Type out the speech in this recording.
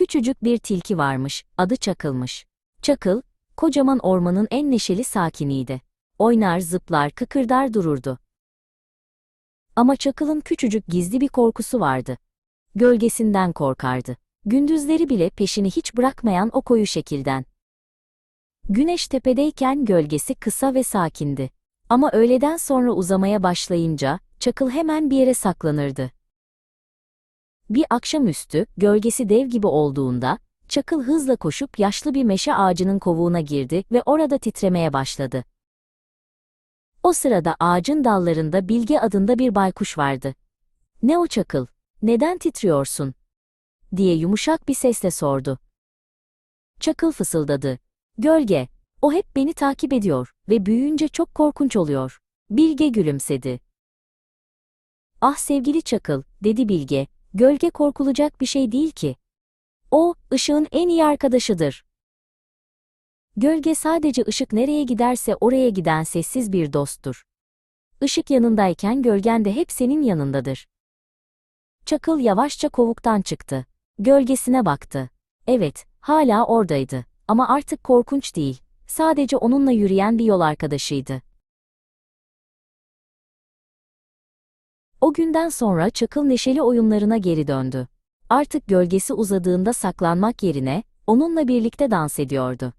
Küçücük bir tilki varmış, adı Çakıl'mış. Çakıl, kocaman ormanın en neşeli sakiniydi. Oynar, zıplar, kıkırdar dururdu. Ama Çakıl'ın küçücük gizli bir korkusu vardı. Gölgesinden korkardı. Gündüzleri bile peşini hiç bırakmayan o koyu şekilden. Güneş tepedeyken gölgesi kısa ve sakindi. Ama öğleden sonra uzamaya başlayınca, Çakıl hemen bir yere saklanırdı. Bir akşamüstü, gölgesi dev gibi olduğunda, Çakıl hızla koşup yaşlı bir meşe ağacının kovuğuna girdi ve orada titremeye başladı. O sırada ağacın dallarında Bilge adında bir baykuş vardı. Ne o Çakıl? Neden titriyorsun? diye yumuşak bir sesle sordu. Çakıl fısıldadı. Gölge, o hep beni takip ediyor ve büyüyünce çok korkunç oluyor. Bilge gülümsedi. Ah sevgili Çakıl, dedi Bilge, gölge korkulacak bir şey değil ki. O, ışığın en iyi arkadaşıdır. Gölge sadece ışık nereye giderse oraya giden sessiz bir dosttur. Işık yanındayken gölgen de hep senin yanındadır. Çakıl yavaşça kovuktan çıktı. Gölgesine baktı. Evet, hala oradaydı. Ama artık korkunç değil. Sadece onunla yürüyen bir yol arkadaşıydı. O günden sonra Çakıl neşeli oyunlarına geri döndü. Artık gölgesi uzadığında saklanmak yerine, onunla birlikte dans ediyordu.